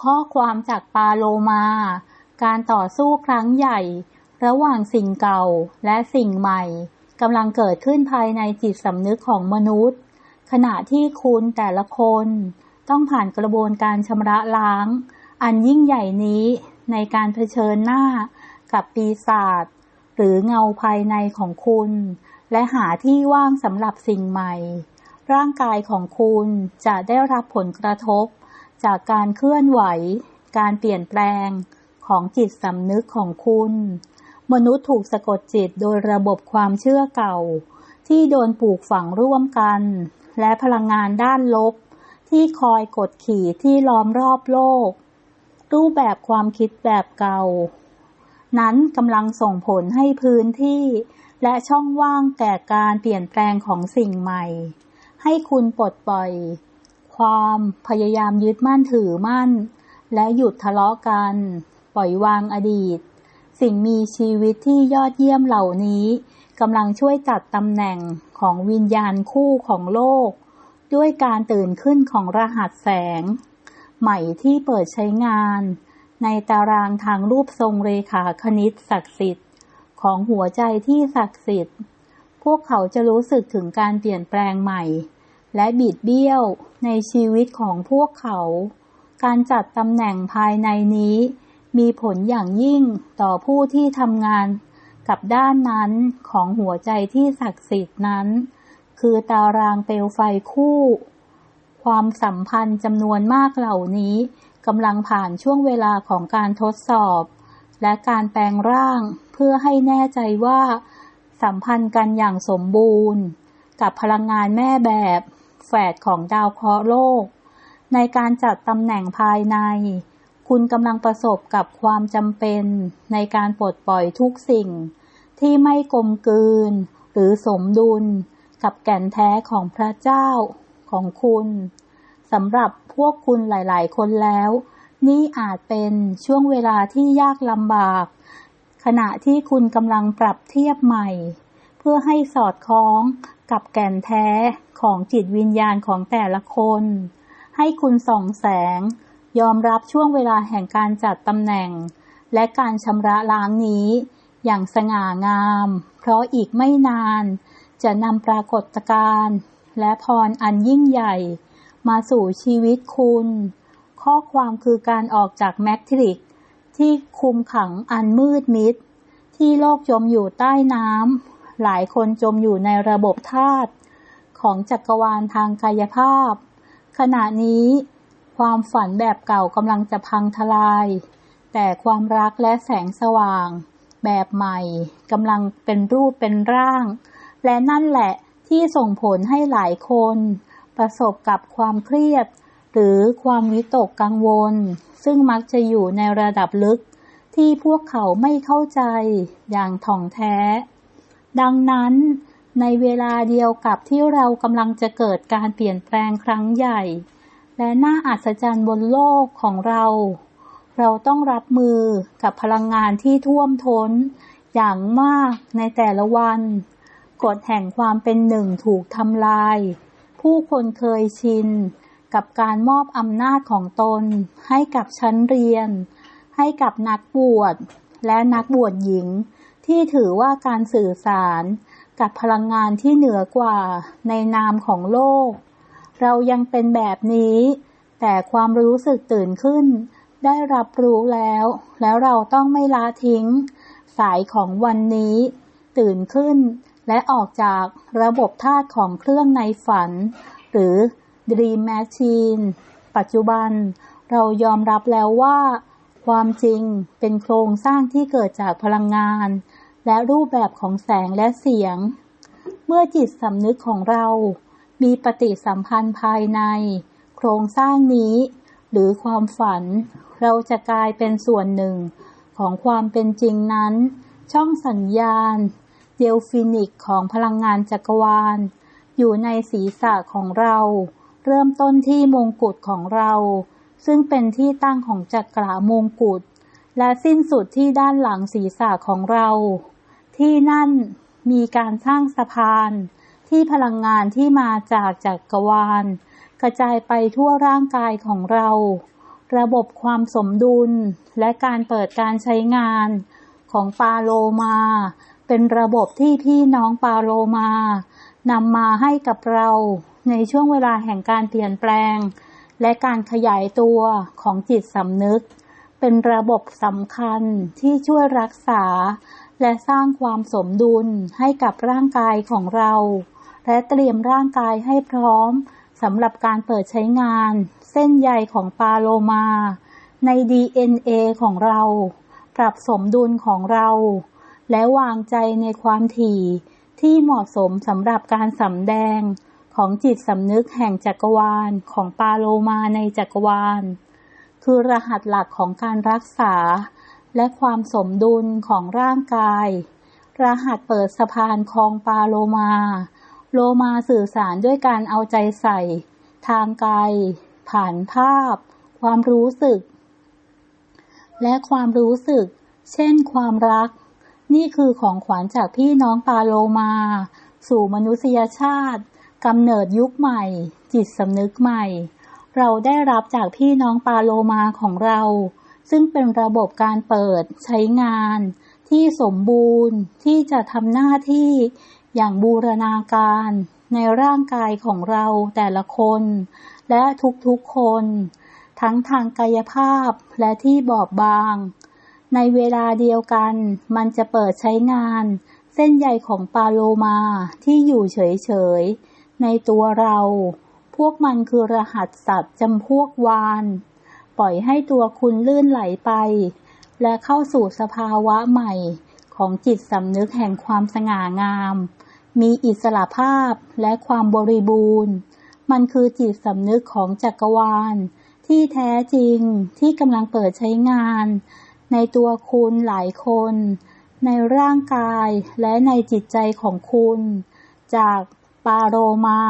ข้อความจากปาโลมา การต่อสู้ครั้งใหญ่ ระหว่างสิ่งเก่าและสิ่งใหม่กำลังเกิดขึ้นภายในจิตสำนึกของมนุษย์ ขณะที่คุณแต่ละคน ต้องผ่านกระบวนการชำระล้าง อันยิ่งใหญ่นี้ในการเผชิญหน้ากับปีศาจหรือเงาภายในของคุณ และหาที่ว่างสำหรับสิ่งใหม่ ร่างกายของคุณจะได้รับผลกระทบ จากการเคลื่อนไหว การเปลี่ยนแปลงของจิตสำนึกของคุณ มนุษย์ถูกสะกดจิตโดยระบบความเชื่อเก่า ที่โดนปลูกฝังร่วมกัน และพลังงานด้านลบ ที่คอยกดขี่ที่ล้อมรอบโลก รูปแบบความคิดแบบเก่า นั้นกำลังส่งผลให้พื้นที่และช่องว่างแก่การเปลี่ยนแปลงของสิ่งใหม่ ให้คุณปลดปล่อย ความพยายามยึดมั่นถือมั่น และหยุดทะเลาะกัน ปล่อยวางอดีต สิ่งมีชีวิตที่ยอดเยี่ยมเหล่านี้กำลังช่วยจัดตำแหน่งของวิญญาณคู่ของโลก ด้วยการตื่นขึ้นของรหัสแสง ใหม่ที่เปิดใช้งาน ในตารางทางรูปทรงเรขาคณิตศักดิ์สิทธิ์ ของหัวใจที่ศักดิ์สิทธิ์ พวกเขาจะรู้สึกถึงการเปลี่ยนแปลงใหม่ และบิดเบี้ยว ในชีวิตของพวกเขา การจัดตำแหน่งภายในนี้ มีผลอย่างยิ่งต่อผู้ที่ทำงานกับด้านนั้นของหัวใจที่ศักดิ์สิทธิ์นั้น คือตารางเปลวไฟคู่ ความสัมพันธ์จำนวนมากเหล่านี้กำลังผ่านช่วงเวลาของการทดสอบ และการแปลงร่างเพื่อให้แน่ใจว่า สัมพันธ์กันอย่างสมบูรณ์ กับพลังงานแม่แบบ แฝดของดาวเคราะห์โลก ในการจัดตำแหน่งภายใน คุณกำลังประสบกับความจำเป็น ในการปลดปล่อยทุกสิ่ง ที่ไม่กลมกลืน หรือสมดุล กับแก่นแท้ของพระเจ้าของคุณสำหรับพวกคุณหลาย ๆ คนแล้ว นี่อาจเป็นช่วงเวลาที่ยากลำบาก ขณะที่คุณกำลังปรับเทียบใหม่ เพื่อให้สอดคล้อง กับแก่นแท้ของจิตวิญญาณของแต่ละคน ให้คุณส่องแสง ยอมรับช่วงเวลาแห่งการจัดตำแหน่ง และการชำระล้างนี้ อย่างสง่างาม เพราะอีกไม่นาน จะนำปรากฏการณ์ และพรอันยิ่งใหญ่ มาสู่ชีวิตคุณ ข้อความคือการออกจากแมทริกที่คุมขังอันมืดมิด ที่โลกจมอยู่ใต้น้ำ หลายคนจมอยู่ในระบบธาตุของจักรวาลทางกายภาพ ขณะนี้ ความฝันแบบเก่ากำลังจะพังทลาย แต่ความรักและแสงสว่าง แบบใหม่กำลังเป็นรูปเป็นร่าง และนั่นแหละที่ส่งผลให้หลายคน ประสบกับความเครียด หรือความวิตกกังวล ซึ่งมักจะอยู่ในระดับลึกที่พวกเขาไม่เข้าใจอย่างถ่องแท้ ดังนั้นในเวลาเดียวกับที่เรากำลังจะเกิดการเปลี่ยนแปลงครั้งใหญ่ และน่าอัศจรรย์บนโลกของเรา เราต้องรับมือกับพลังงานที่ท่วมท้น อย่างมากในแต่ละวัน กฎแห่งความเป็นหนึ่งถูกทำลาย ผู้คนเคยชิน กับการมอบอำนาจของตน ให้กับชั้นเรียน ให้กับนักบวชและนักบวชหญิง ที่ถือว่าการสื่อสารกับพลังงานที่เหนือกว่าในนามของโลก เรายังเป็นแบบนี้ แต่ความรู้สึกตื่นขึ้น ได้รับรู้แล้ว แล้วเราต้องไม่ละทิ้ง สายของวันนี้ ตื่นขึ้น และออกจากระบบธาตุของเครื่องในฝัน หรือ Dream Machine ปัจจุบัน เรายอมรับแล้วว่า ความจริงเป็นโครงสร้างที่เกิดจากพลังงาน และรูปแบบของแสงและเสียง เมื่อจิตสำนึกของเรา มีปฏิสัมพันธ์ภายใน โครงสร้างนี้ หรือความฝัน เราจะกลายเป็นส่วนหนึ่ง ของความเป็นจริงนั้น ช่องสัญญาณเดลฟินิกของพลังงานจักรวาล อยู่ในศีรษะของเรา เริ่มต้นที่มงกุฎของเรา ซึ่งเป็นที่ตั้งของจักรามงกุฎ และสิ้นสุดที่ด้านหลังศีรษะของเรา ที่นั่นมีการสร้างสะพาน ที่พลังงานที่มาจากจักรวาล กระจายไปทั่วร่างกายของเรา ระบบความสมดุลและการเปิดการใช้งานของปาโลมา เป็นระบบที่พี่น้องปาโลมานำมาให้กับเรา ในช่วงเวลาแห่งการเปลี่ยนแปลง และการขยายตัวของจิตสำนึก เป็นระบบสำคัญที่ช่วยรักษา และสร้างความสมดุลให้กับร่างกายของเรา และเตรียมร่างกายให้พร้อมสำหรับการเปิดใช้งาน เส้นใยของปาโลมา ใน DNA ของเรา ปรับสมดุลของเรา และวางใจในความถี่ที่เหมาะสมสำหรับการสำแดงของจิตสำนึกแห่งจักรวาลของปาโลมาในจักรวาล คือรหัสหลักของการรักษา และความสมดุลของร่างกาย รหัสเปิดสะพานคลองปาโลมา โลมาสื่อสารด้วยการเอาใจใส่ ทางกายผ่านภาพ ความรู้สึก และความรู้สึก เช่นความรัก นี่คือของขวัญจากพี่น้องปาโลมา สู่มนุษยชาติกำเนิดยุคใหม่ จิตสำนึกใหม่ เราได้รับจากพี่น้องปาโลมาของเรา ซึ่งเป็นระบบการเปิดใช้งาน ที่สมบูรณ์ที่จะทำหน้าที่อย่างบูรณาการในร่างกายของเราแต่ละคน และทุกๆคน ทั้งทางกายภาพและที่บอบบาง ในเวลาเดียวกันมันจะเปิดใช้งาน เส้นใยของปาโลมาที่อยู่เฉยๆ ในตัวเรา วกมันคือรหัสสัตว์จำพวกวาน ปล่อยให้ตัวคุณลื่นไหลไป และเข้าสู่สภาวะใหม่ของจิตสำนึกแห่งความสง่างาม มีอิสระภาพและความบริบูรณ์ มันคือจิตสำนึกของจักรวาล ที่แท้จริงที่กำลังเปิดใช้งาน ในตัวคุณหลายคน ในร่างกายและในจิตใจของคุณ จากปาโรมา